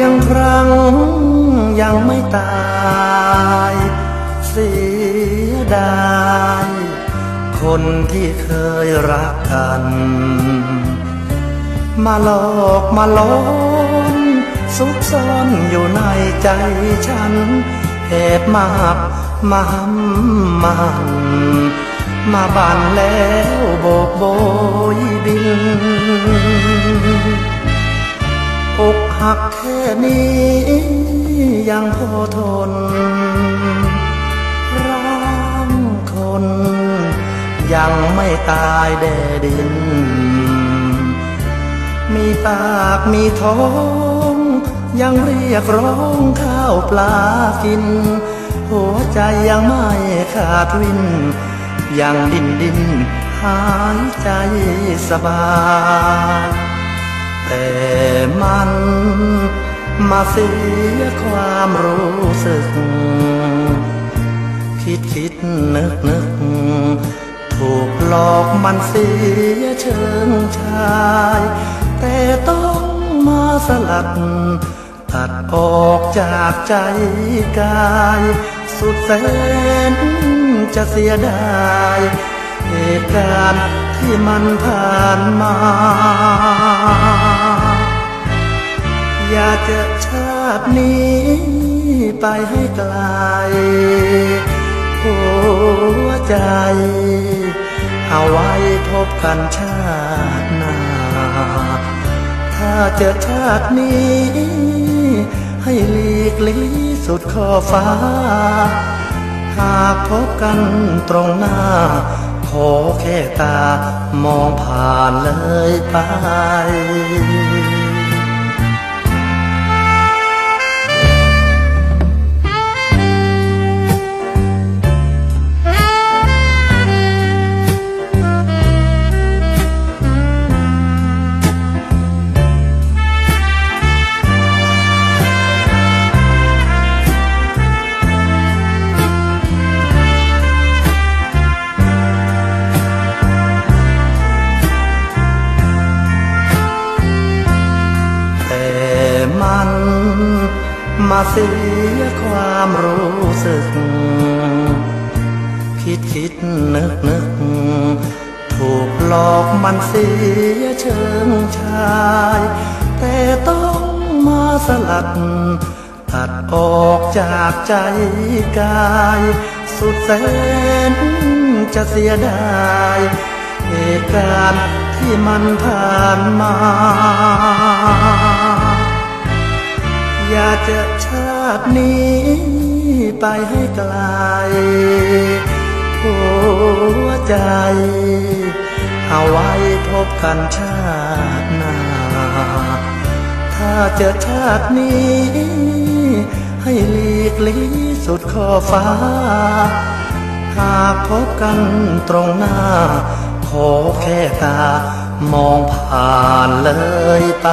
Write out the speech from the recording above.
ยังยังไม่ตายเสียดายคนที่เคยรักกัน มาหลอกมาหลอนซุกซ่อนอยู่ในใจฉันแอบมาหับมาหำมันมาบันแล้วโบกโบยบินอก หักแค่นี้ยังพอทนร่างคน ยังไม่ตายแดดิน มีปากมีท้อง ยังเรียกร้องข้าวปลากิน หัวใจยังไม่ขาดวิน ยังดินดินหายใจสบาย แต่มันมาเสียความรู้สึก คิดคิดนึกนึก ถูกหลอกมันเสียเชิงชาย แต่ต้องมาสลัด ตัดออกจากใจกาย สุดแสนจะเสียดายเหตุการณ์ที่มันผ่านมา จะชาตินี้ไปให้ไกลหัวใจ เอาไว้พบกันชาติหน้า ถ้าเจอชาตินี้ ให้หลีกลีสุดขอฟ้า หากพบกันตรงหน้า ขอแค่ตามองผ่านเลยไป มาเสียความรู้สึก คิดคิดนึกนึก ถูกหลอกมันเสียเชิงชาย แต่ต้องมาสลัดตัดออกจากใจกาย สุดแสนจะเสียดายเหตุการณ์ที่มันผ่านมา อยากจะชาตินี้ไปให้ไกลหัวใจ เอาไว้พบกันชาติหน้า ถ้าเจอชาตินี้ ให้หลีกลีสุดขอฟ้า หากพบกันตรงหน้า ขอแค่ตามองผ่านเลยไป